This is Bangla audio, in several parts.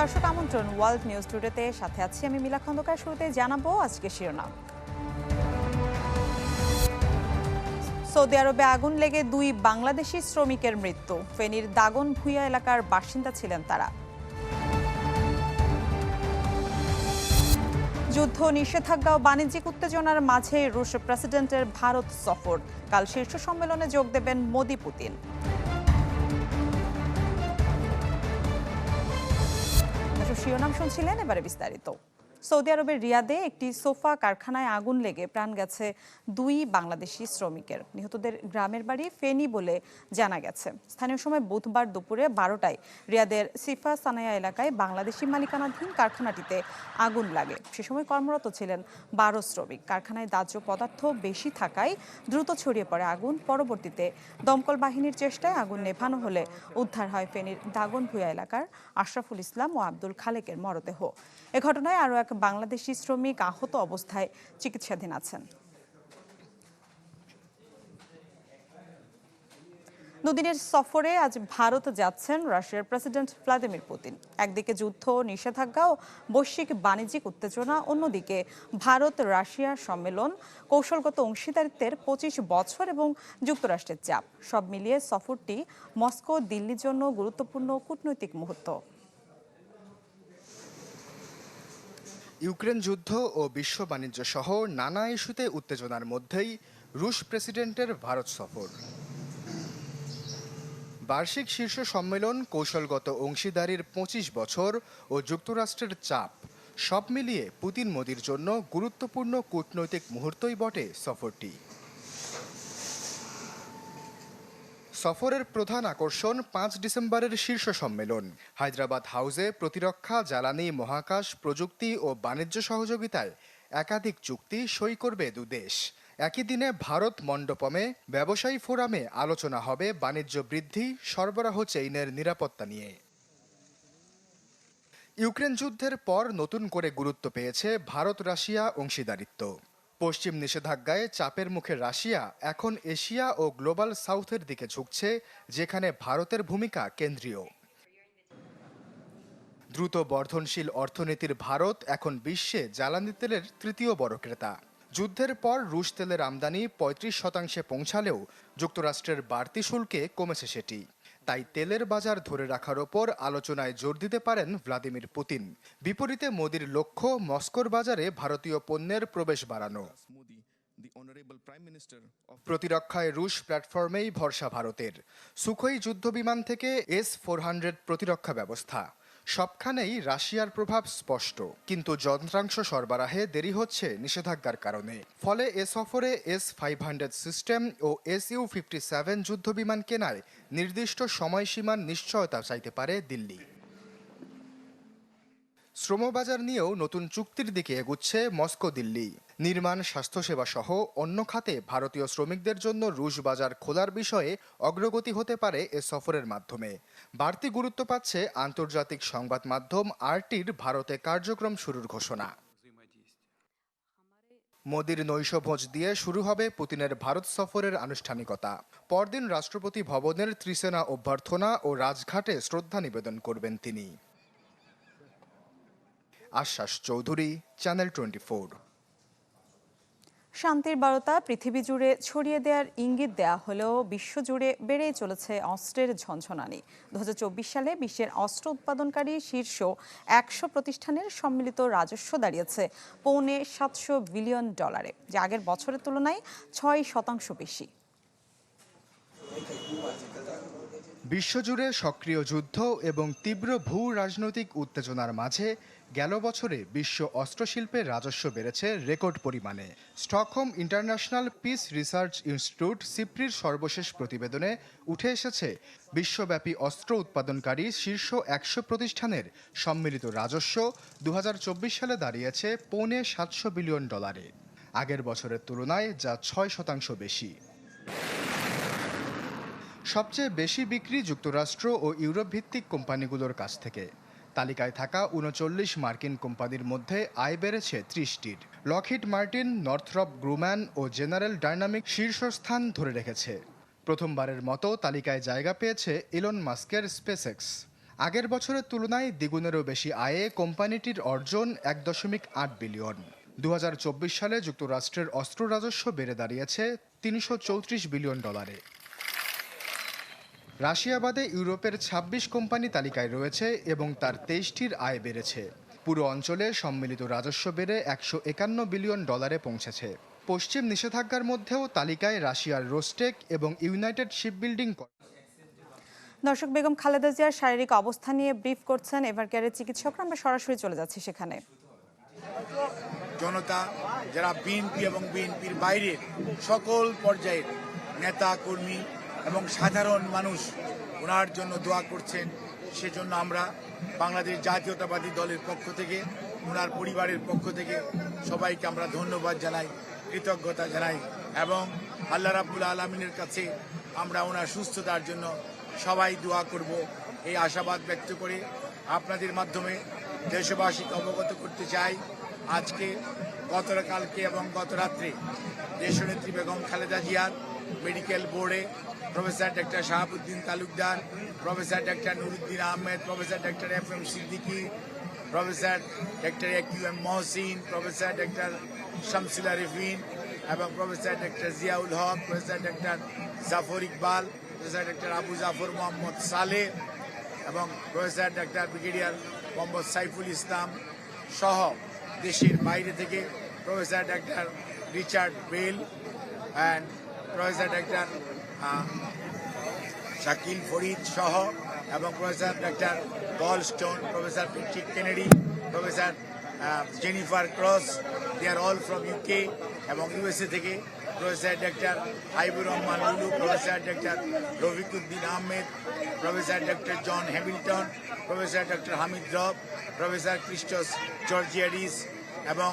দর্শক আমন্ত্রণ ওয়ার্ল্ড নিউজ টুডেতে। সাথে আছি আমি মিলা খন্দকার। শুরুতে জানাব আজকে শিরোনাম। সৌদি আরবে আগুন লেগে দুই বাংলাদেশি শ্রমিকের মৃত্যু। ফেনীর দাগন ভুইয়া এলাকার বাসিন্দা ছিলেন তারা। যুদ্ধ, নিষেধাজ্ঞা ও বাণিজ্যিক উত্তেজনার মাঝে রুশ প্রেসিডেন্টের ভারত সফর। কাল শীর্ষ সম্মেলনে যোগ দেবেন মোদি, পুতিন। শিরোনাম শুনছিলেন এবারে বিস্তারিত। সৌদি আরবের রিয়াদে একটি সোফা কারখানায় আগুন লেগে প্রাণ গেছে দুই বাংলাদেশি শ্রমিকের। নিহতদের গ্রামের বাড়ি ফেনী বলে জানা গেছে। স্থানীয় সময় বুধবার দুপুরে বারোটায় রিয়াদের সিফা সানায়া এলাকায় বাংলাদেশি মালিকানাধীন কারখানাটিতে আগুন লাগে। সে সময় কর্মরত ছিলেন বারো শ্রমিক। কারখানায় দাহ্য পদার্থ বেশি থাকায় দ্রুত ছড়িয়ে পড়ে আগুন। পরবর্তীতে দমকল বাহিনীর চেষ্টায় আগুন নেভানো হলে উদ্ধার হয় ফেনীর দাগন ভুয়া এলাকার আশরাফুল ইসলাম ও আব্দুল খালেকের মরদেহ। এ ঘটনায় আরও এক বাংলাদেশি শ্রমিক আহত অবস্থায় চিকিৎসাধীন আছেন। দুদিনের সফরে আজ ভারত যাচ্ছেন রাশিয়ার প্রেসিডেন্ট ভ্লাদিমির পুতিন। একদিকে যুদ্ধ, নিষেধাজ্ঞা ও বৈশ্বিক বাণিজ্যিক উত্তেজনা, অন্যদিকে ভারত রাশিয়া সম্মেলন, কৌশলগত অংশীদারিত্বের পঁচিশ বছর এবং যুক্তরাষ্ট্রের চাপ। সব মিলিয়ে সফরটি মস্কো দিল্লির জন্য গুরুত্বপূর্ণ কূটনৈতিক মুহূর্ত। ইউক্রেন যুদ্ধ ও বিশ্ব বাণিজ্য সহ নানা ইস্যুতে উত্তেজনার মধ্যেই রুশ প্রেসিডেন্টের ভারত সফর। বার্ষিক শীর্ষ সম্মেলন কৌশলগত অংশীদারির পঁচিশ বছর ও যুক্তরাষ্ট্রের চাপ, সব মিলিয়ে পুতিন মোদির জন্য গুরুত্বপূর্ণ কূটনৈতিক মুহূর্তই বটে সফরটি। সফরের প্রধান আকর্ষণ পাঁচ ডিসেম্বরের শীর্ষ সম্মেলন। হায়দ্রাবাদ হাউসে প্রতিরক্ষা, জ্বালানি, মহাকাশ, প্রযুক্তি ও বাণিজ্য সহযোগিতায় একাধিক চুক্তি সই করবে দুদেশ একই দিনে ভারত মণ্ডপমে, ব্যবসায়ী ফোরামে আলোচনা হবে বাণিজ্য বৃদ্ধি, সরবরাহ চেইনের নিরাপত্তা নিয়ে। ইউক্রেন যুদ্ধের পর নতুন করে গুরুত্ব পেয়েছে ভারত রাশিয়া অংশীদারিত্ব। পশ্চিম নিষেধাজ্ঞায় চাপের মুখে রাশিয়া, এখন এশিয়া ও গ্লোবাল সাউথের দিকে ঝুঁকছে, যেখানে ভারতের ভূমিকা কেন্দ্রীয়। দ্রুত বর্ধনশীল অর্থনীতির ভারত এখন বিশ্বে জ্বালানি তেলের তৃতীয় বড় ক্রেতা। যুদ্ধের পর রুশ তেলের আমদানি পঁয়ত্রিশ শতাংশে পৌঁছালেও যুক্তরাষ্ট্রের বাড়তি শুল্কে কমেছে সেটি। তাই তেলের বাজার ধরে রাখার ওপর আলোচনায় জোর দিতে পারেন ভ্লাদিমির পুতিন। বিপরীতে মোদির লক্ষ্য মস্কোর বাজারে ভারতীয় পণ্যের প্রবেশ বাড়ানো। প্রতিরক্ষায় রুশ প্ল্যাটফর্মেই ভরসা ভারতের। সুখই যুদ্ধবিমান থেকে এস ফোর হান্ড্রেড প্রতিরক্ষা ব্যবস্থা। সবখানেই রাশিয়ার প্রভাব স্পষ্ট, কিন্তু যন্ত্রাংশ সরবরাহে দেরি হচ্ছে নিষেধাজ্ঞার কারণে। ফলে এ সফরে এস ফাইভ হান্ড্রেড সিস্টেম ও এস ইউ ফিফটি সেভেন যুদ্ধবিমান কেনায় নির্দিষ্ট সময়সীমার নিশ্চয়তা চাইতে পারে দিল্লি। শ্রমবাজার নিয়েও নতুন চুক্তির দিকে এগুচ্ছে মস্কো দিল্লি নির্মাণ, স্বাস্থ্যসেবা সহ অন্য খাতে ভারতীয় শ্রমিকদের জন্য রুশ বাজার খোলার বিষয়ে অগ্রগতি হতে পারে এ সফরের মাধ্যমে। বাড়তি গুরুত্ব পাচ্ছে আন্তর্জাতিক সংবাদ মাধ্যম আরটির ভারতে কার্যক্রম শুরুর ঘোষণা। মোদির নৈশভোজ দিয়ে শুরু হবে পুতিনের ভারত সফরের আনুষ্ঠানিকতা। পরদিন রাষ্ট্রপতি ভবনের ত্রিসেনা অভ্যর্থনা ও রাজঘাটে শ্রদ্ধা নিবেদন করবেন তিনি। আশ্বাস চৌধুরী, চ্যানেল টোয়েন্টি শান্তির বার্তা পৃথিবী জুড়ে ছড়িয়ে দেওয়ার ইঙ্গিত দেয়া হলেও বিশ্বজুড়ে বেড়েই চলেছে অস্ত্রের ঝনঝনানি। দু হাজার চব্বিশ সালে বিশ্বের অস্ত্র উৎপাদনকারী শীর্ষ একশো প্রতিষ্ঠানের সম্মিলিত রাজস্ব দাঁড়িয়েছে পৌনে সাতশো বিলিয়ন ডলারে, যা আগের বছরের তুলনায় ছয় শতাংশ বেশি। বিশ্বজুড়ে সক্রিয় যুদ্ধ এবং তীব্র ভূ রাজনৈতিক উত্তেজনার মাঝে গেল বছরে বিশ্ব অস্ত্রশিল্পের রাজস্ব বেড়েছে রেকর্ড পরিমাণে। Stockholm International Peace Research Institute সিপ্রির সর্বশেষ প্রতিবেদনে উঠে এসেছে, বিশ্বব্যাপী অস্ত্র উৎপাদনকারী শীর্ষ একশো প্রতিষ্ঠানের সম্মিলিত রাজস্ব দু হাজার চব্বিশ সালে দাঁড়িয়েছে পৌনে সাতশো বিলিয়ন ডলারে। আগের বছরের তুলনায় যা ছয় শতাংশ বেশি। সবচেয়ে বেশি বিক্রি যুক্তরাষ্ট্র ও ইউরোপ ভিত্তিক কোম্পানিগুলোর কাছ থেকে। তালিকায় থাকা উনচল্লিশ মার্কিন কোম্পানির মধ্যে আয় বেড়েছে ত্রিশটির। লকহিড মার্টিন, নর্থরপ গ্রুম্যান ও জেনারেল ডাইনামিক শীর্ষস্থান ধরে রেখেছে। প্রথমবারের মতো তালিকায় জায়গা পেয়েছে ইলন মাস্কের স্পেসএক্স। আগের বছরের তুলনায় দ্বিগুণেরও বেশি আয়ে কোম্পানিটির অর্জন এক দশমিক আট বিলিয়ন। দু হাজার চব্বিশ সালে যুক্তরাষ্ট্রের অস্ত্র রাজস্ব বেড়ে দাঁড়িয়েছে তিনশো চৌত্রিশ বিলিয়ন ডলারে। রাশিয়া বাদে ইউরোপের ২৬ কোম্পানি তালিকায় রয়েছে এবং তার তেইশটির আয় বেড়েছে। পুরো অঞ্চলে সম্মিলিত রাজস্ব বেড়ে একশো একান্ন বিলিয়ন ডলারে পৌঁছেছে। পশ্চিম নিষেধাজ্ঞার মধ্যেও তালিকায় রাশিয়ার রোস্টেক এবং ইউনাইটেড শিপবিল্ডিং দর্শক বেগম খালেদা জিয়ার শারীরিক অবস্থা নিয়ে ব্রিফ করছেন এভার কেয়ারের চিকিৎসকরা। আমরা সরাসরি চলে যাচ্ছি সেখানে। জনতা যারা বিএনপি এবং বিএনপির বাইরের সকল পর্যায়ের নেতা কর্মী এবং সাধারণ মানুষ ওনার জন্য দোয়া করছেন। সেজন্য আমরা বাংলাদেশ জাতীয়তাবাদী দলের পক্ষ থেকে, ওনার পরিবারের পক্ষ থেকে সবাইকে আমরা ধন্যবাদ জানাই, কৃতজ্ঞতা জানাই এবং আল্লাহ রাবুল আলমিনের কাছে আমরা ওনার সুস্থতার জন্য সবাই দোয়া করব। এই আশাবাদ ব্যক্ত করে আপনাদের মাধ্যমে দেশবাসীকে অবগত করতে চাই, আজকে গতকালকে এবং গত রাত্রে দেশনেত্রী বেগম খালেদা জিয়ার মেডিকেল বোর্ডে professor doctor Shahabuddin Talukdar professor doctor Nuruddin Ahmed professor doctor F M Siddiqui professor doctor A Q M Mohsin professor doctor Shamsullah Rifin এবং professor doctor Ziaul Haque professor doctor Zafar Iqbal professor doctor Abu Zafar Mohammad Saleh এবং professor doctor brigadier Mohammad Saiful Islam সহ দেশের বাইরে থেকে professor doctor Richard Bell and professor doctor Shakil Farid সহ, এবং professor doctor Paul Stone professor Patrick Kennedy, professor Jennifer Cross they are all from UK এবং ইউএসএ থেকে professor doctor Haibur Rahman Lulu, professor doctor Rafiquddin Ahmed, professor doctor John Hamilton, professor doctor Hamid Rob, professor Christos Georgiadis এবং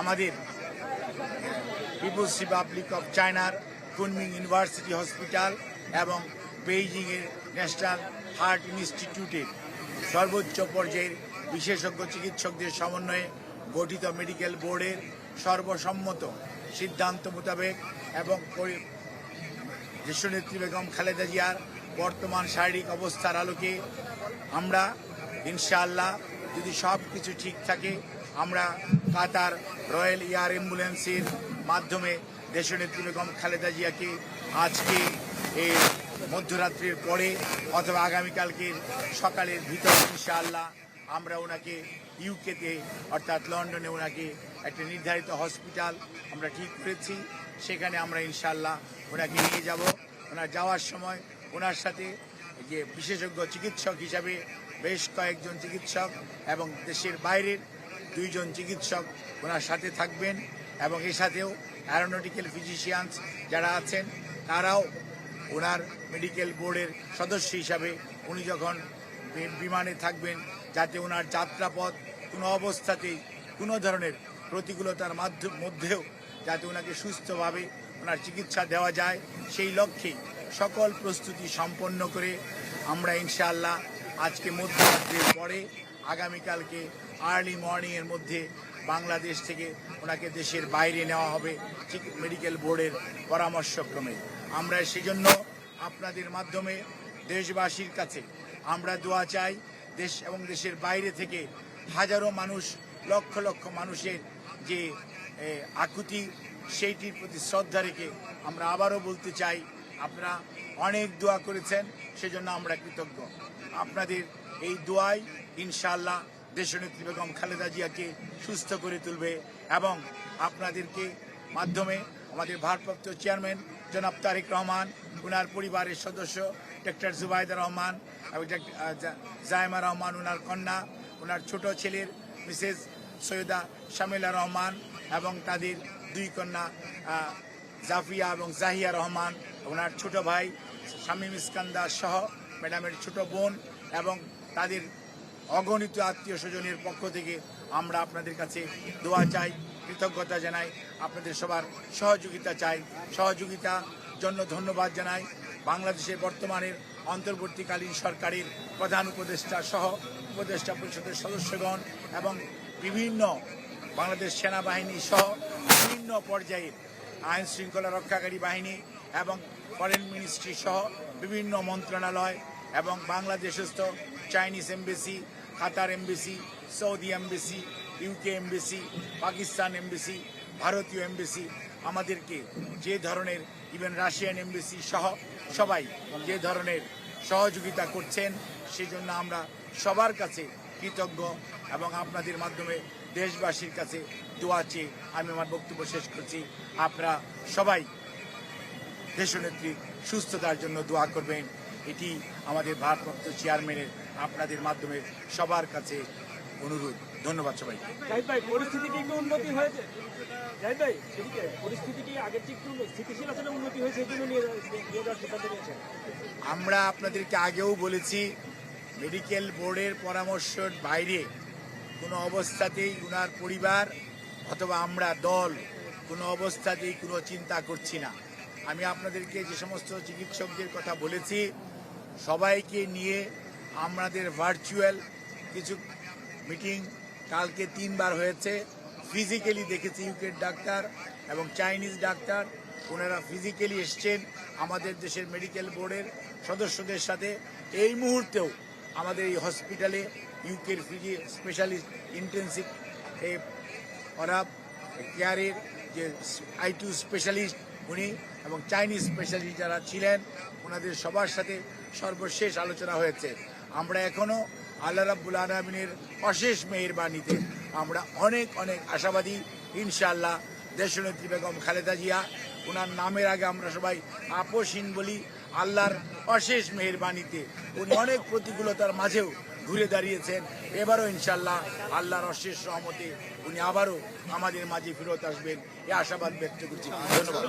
আমাদের পিপুলস রিপাবলিক অফ চায়নার কুনমিং ইউনিভার্সিটি হসপিটাল এবং বেইজিংয়ের ন্যাশনাল হার্ট ইনস্টিটিউটের সর্বোচ্চ পর্যায়ের বিশেষজ্ঞ চিকিৎসকদের সমন্বয়ে গঠিত মেডিকেল বোর্ডের সর্বসম্মত সিদ্ধান্ত মোতাবেক এবং দেশনেত্রী বেগম খালেদা জিয়ার বর্তমান শারীরিক অবস্থার আলোকে আমরা ইনশাআল্লাহ যদি সব কিছু ঠিক থাকে, আমরা কাতার রয়্যাল এয়ার অ্যাম্বুলেন্সের মাধ্যমে দেশনেত্রী বেগম খালেদা জিয়াকে আজকে এই মধ্যরাত্রির পরে অথবা আগামীকালকের সকালের ভিতরে ইনশাআল্লাহ আমরা ওনাকে ইউকেতে অর্থাৎ লন্ডনে ওনাকে একটা নির্ধারিত হসপিটাল আমরা ঠিক করেছি। সেখানে আমরা ইনশাআল্লাহ ওনাকে নিয়ে যাব। ওনার যাওয়ার সময় ওনার সাথে যে বিশেষজ্ঞ চিকিৎসক হিসাবে বেশ কয়েকজন চিকিৎসক এবং দেশের বাইরের দুইজন চিকিৎসক ওনার সাথে থাকবেন। এবং এর সাথেও অ্যারোনটিক্যাল ফিজিশিয়ানস যারা আছেন, তারাও ওনার মেডিকেল বোর্ডের সদস্য হিসাবে উনি যখন বিমানে থাকবেন, যাতে ওনার যাত্রাপথ কোনো অবস্থাতেই কোনো ধরনের প্রতিকূলতার মাধ্যম মধ্যেও যাতে ওনাকে সুস্থভাবে ওনার চিকিৎসা দেওয়া যায়, সেই লক্ষ্যে সকল প্রস্তুতি সম্পন্ন করে আমরা ইনশাআল্লাহ আজকে মধ্যরাত্রির পরে আগামীকালকে আর্লি মর্নিংয়ের মধ্যে বাংলাদেশ থেকে ওনাকে দেশের বাইরে নেওয়া হবে ঠিক মেডিকেল বোর্ডের পরামর্শক্রমে। আমরা সেজন্য আপনাদের মাধ্যমে দেশবাসীর কাছে আমরা দোয়া চাই, দেশ এবং দেশের বাইরে থেকে হাজারো মানুষ, লক্ষ লক্ষ মানুষের যে আকুতি, সেইটির প্রতি শ্রদ্ধা রেখে আমরা আবারও বলতে চাই, আপনারা অনেক দোয়া করেছেন, সেজন্য আমরা কৃতজ্ঞ। আপনাদের এই দোয়াই ইনশাআল্লাহ দেশনেত্রী বেগম খালেদা জিয়াকে সুস্থ করে তুলবে এবং আপনাদেরকে মাধ্যমে আমাদের ভারপ্রাপ্ত চেয়ারম্যান জনাব তারেক রহমান ওনার পরিবারের সদস্য ডক্টর জুবাইদা রহমান এবং জায়মা রহমান ওনার কন্যা ওনার ছোট ছেলের মিসেস সৈয়দা শামিলা রহমান এবং তাদের দুই কন্যা জাফিয়া এবং জাহিয়া রহমান ওনার ছোট ভাই শামীম ইস্কান্দার সহ ম্যাডামের ছোট বোন এবং তাদের অগণিত আত্মীয় স্বজনের পক্ষ থেকে আমরা আপনাদের কাছে দোয়া চাই, কৃতজ্ঞতা জানাই, আপনাদের সবার সহযোগিতা চাই, সহযোগিতা জন্য ধন্যবাদ জানাই। বাংলাদেশের বর্তমানের অন্তর্বর্তীকালীন সরকারের প্রধান উপদেষ্টা সহ উপদেষ্টা পরিষদের সদস্যগণ এবং বিভিন্ন বাংলাদেশ সেনাবাহিনী সহ বিভিন্ন পর্যায়ের আইন শৃঙ্খলা রক্ষাকারী বাহিনী এবং ফরেন মিনিস্ট্রি সহ বিভিন্ন মন্ত্রণালয় এবং বাংলাদেশস্থ Chinese embassy Qatar embassy Saudi embassy UK embassy Pakistan embassy ভারতীয় এমবেসি আমাদেরকে যে ধরনের ইভেন রাশিয়ান এমবেসি সহ সবাই যে ধরনের সহযোগিতা করছেন, সেজন্য আমরা সবার কাছে কৃতজ্ঞ এবং আপনাদের মাধ্যমে দেশবাসীর কাছে দোয়া চেয়ে আমি আমার বক্তব্য শেষ করছি। আপনারা সবাই দেশনেত্রীর সুস্থতার জন্য দোয়া করবেন। এটি আমাদের ভারপ্রাপ্ত চেয়ারম্যানের আপনাদের মাধ্যমে সবার কাছে অনুরোধ। ধন্যবাদ সবাই ভাই পরিস্থিতি কি উন্নতি হয়েছে? জাহিদ ভাই এদিকে পরিস্থিতি কি আগের চেয়ে স্থিতিশীল আছে উন্নতি হয়েছে এই জন্য নিয়ে যাওয়ার- নিয়ে যাওয়ার সিদ্ধান্ত নিয়েছেন আমরা আপনাদেরকে আগেও বলেছি মেডিকেল বোর্ডের পরামর্শের বাইরে কোনো অবস্থাতেই উনার পরিবার অথবা আমরা দল কোনো অবস্থাতেই কোনো চিন্তা করছি না। আমি আপনাদেরকে যে সমস্ত চিকিৎসকদের কথা বলেছি সবাইকে নিয়ে আমাদের ভার্চুয়াল কিছু মিটিং কালকে তিনবার হয়েছে। ফিজিক্যালি দেখেছি ইউকের ডাক্তার এবং চাইনিজ ডাক্তার। ওনারা ফিজিক্যালি এসছেন আমাদের দেশের মেডিকেল বোর্ডের সদস্যদের সাথে। এই মুহূর্তেও আমাদের এই হসপিটালে ইউকের ফিজি স্পেশালিস্ট ইন্টেন্সিভ ওরা কেয়ারের যে আই টু স্পেশালিস্ট উনি এবং চাইনিজ স্পেশালিস্ট যারা ছিলেন, ওনাদের সবার সাথে সর্বশেষ আলোচনা হয়েছে। আমরা এখনও আল্লাহ রাব্বুল আলমিনের অশেষ মেহেরবানিতে আমরা অনেক অনেক আশাবাদী, ইনশাআল্লাহ দেশনেত্রী বেগম খালেদা জিয়া ওনার নামের আগে আমরা সবাই আপোষহীন বলি, আল্লাহর অশেষ মেহেরবানিতে উনি অনেক প্রতিকূলতার মাঝেও ঘুরে দাঁড়িয়েছেন। এবারও ইনশাল্লাহ আল্লাহর অশেষ রহমতে উনি আবারও আমাদের মাঝে ফেরত আসবেন। এ আশাবাদ ব্যক্ত করছি। ধন্যবাদ।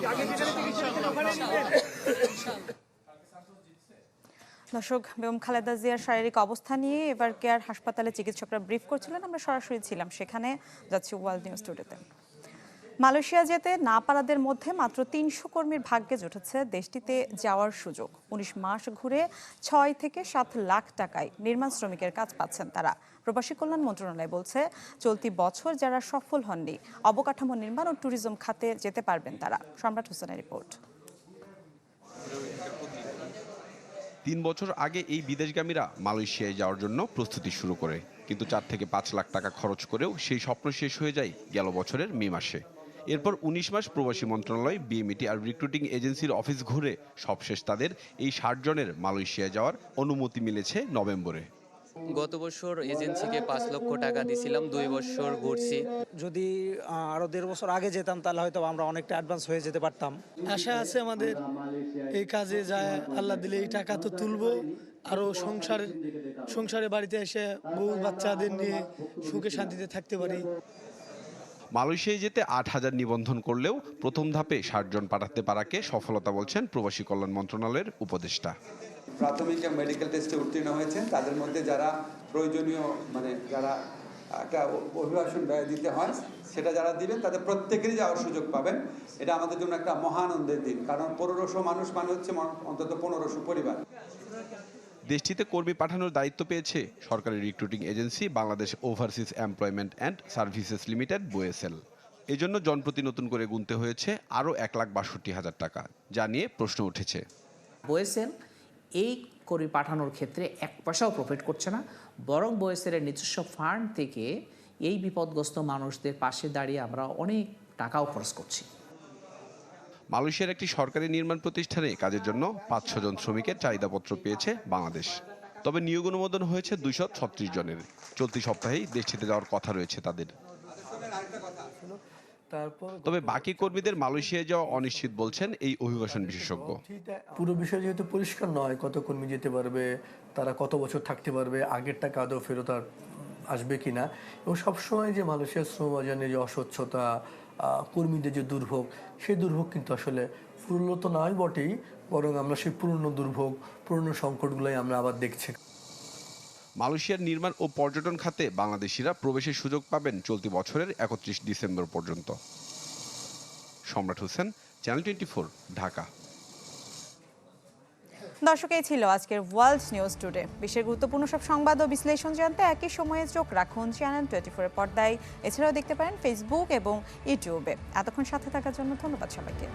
দর্শক বেগম খালেদা জিয়ার শারীরিক অবস্থা নিয়ে এবার কেয়ার হাসপাতালে চিকিৎসকরা ব্রিফ করছিলেন। আমরা সরাসরি ছিলাম সেখানে। যাচ্ছি ওয়ার্ল্ড নিউজ টুডেতে। মালয়েশিয়া যেতে না পারাদের মধ্যে মাত্র তিনশো কর্মীর ভাগ্যে জুটেছে দেশটিতে যাওয়ার সুযোগ। উনিশ মাস ঘুরে ছয় থেকে সাত লাখ টাকায় নির্মাণ শ্রমিকের কাজ পাচ্ছেন তারা। প্রবাসী কল্যাণ মন্ত্রণালয় বলছে, চলতি বছর যারা সফল হননি, অবকাঠামো নির্মাণ ও ট্যুরিজম খাতে যেতে পারবেন তারা। সম্রাট হোসেনের রিপোর্ট। তিন বছর আগে এই বিদেশগামীরা মালয়েশিয়ায় যাওয়ার জন্য প্রস্তুতি শুরু করে। কিন্তু চার থেকে পাঁচ লাখ টাকা খরচ করেও সেই স্বপ্ন শেষ হয়ে যায় গেল বছরের মে মাসে। এরপর উনিশ মাস প্রবাসী মন্ত্রণালয়, বিএমইটি আর রিক্রুটিং এজেন্সির অফিস ঘুরে সবশেষ তাদের এই ষাট জনের মালয়েশিয়ায় যাওয়ার অনুমতি মিলেছে নভেম্বরে। গত বছর এজেন্সিকে পাঁচ লক্ষ টাকা দিছিলাম দুই বছর ঘুরছি। যদি আরও দেড় বছর আগে যেতাম তাহলে হয়তো আমরা অনেকটা অ্যাডভান্স হয়ে যেতে পারতাম। আশা আছে আমাদের এই কাজে যায় আল্লাহ দিলে এই টাকা তো তুলবো। আরও সংসার সংসারে বাড়িতে এসে বউ বাচ্চাদের নিয়ে সুখে শান্তিতে থাকতে পারি। মালয়েশিয়ায় যেতে আট হাজার নিবন্ধন করলেও প্রথম ধাপে ষাট জন পাঠাতে পারাকে সফলতা বলছেন প্রবাসী কল্যাণ মন্ত্রণালয়ের উপদেষ্টা। প্রাথমিক মেডিকেল টেস্টে উত্তীর্ণ হয়েছেন। তাদের মধ্যে যারা প্রয়োজনীয় মানে যারা একটা অভিবাসন ব্যয় দিতে হয় সেটা যারা দিবেন তাদের প্রত্যেকেরই যাওয়ার সুযোগ পাবেন। এটা আমাদের জন্য একটা মহানন্দের দিন। কারণ পনেরোশো মানুষ মানে হচ্ছে অন্তত পনেরোশো পরিবার। দেশটিতে কর্মী পাঠানোর দায়িত্ব পেয়েছে সরকারি recruiting agency Bangladesh overseas employment and services limited BOESL এজন্য জনপ্রতি নতুন করে গুনতে হয়েছে আরও এক লাখ বাষট্টি হাজার টাকা যা নিয়ে প্রশ্ন উঠেছে। বোয়েসেল এই কর্মী পাঠানোর ক্ষেত্রে এক পয়সাও প্রফিট করছে না। বরং বোয়েসেলের নিজস্ব ফান্ড থেকে এই বিপদগ্রস্ত মানুষদের পাশে দাঁড়িয়ে আমরা অনেক টাকাও খরচ করছি। মালয়েশিয়ার একটি সরকারি নির্মাণ প্রতিষ্ঠানে কাজের জন্য পাঁচশো জন শ্রমিকের চাহিদাপত্র পেয়েছে বাংলাদেশ। তবে নিয়োগ অনুমোদন হয়েছে দুইশো ছত্রিশ জনের। চলতি সপ্তাহেই দেশটিতে যাওয়ার কথা রয়েছে তাদের। তারপর তবে বাকি কর্মীদের মালয়েশিয়ায় যাওয়া অনিশ্চিত বলছেন এই অভিবাসন বিশেষজ্ঞ। পুরো বিষয় যেহেতু পরিষ্কার নয় কত কর্মী যেতে পারবে তারা কত বছর থাকতে পারবে আগের টাকা আদৌ ফেরত আর আসবে কিনা। এবং সবসময় যে মালয়েশিয়ার শ্রম বাজারে যে অস্বচ্ছতা কর্মীদের যে দুর্ভোগ সেই দুর্ভোগ কিন্তু আসলে পুরনো তো নয় বটেই বরং আমরা সেই পুরনো দুর্ভোগ পুরনো সংকটগুলোই আমরা আবার দেখছি। মালয়েশিয়ার নির্মাণ ও পর্যটন খাতে বাংলাদেশিরা প্রবেশের সুযোগ পাবেন চলতি বছরের একত্রিশ ডিসেম্বর পর্যন্ত। Samrat Hossain channel twenty four Dhaka. দর্শক, এই ছিল আজকের ওয়ার্ল্ড নিউজ টুডে। বিশ্বের গুরুত্বপূর্ণ সব সংবাদ ও বিশ্লেষণ জানতে একই সময়ে চোখ রাখুন চ্যানেল টোয়েন্টি ফোরের পর্দায়। এছাড়াও দেখতে পারেন ফেসবুক এবং ইউটিউবে এতক্ষণ সাথে থাকার জন্য ধন্যবাদ সবাইকে।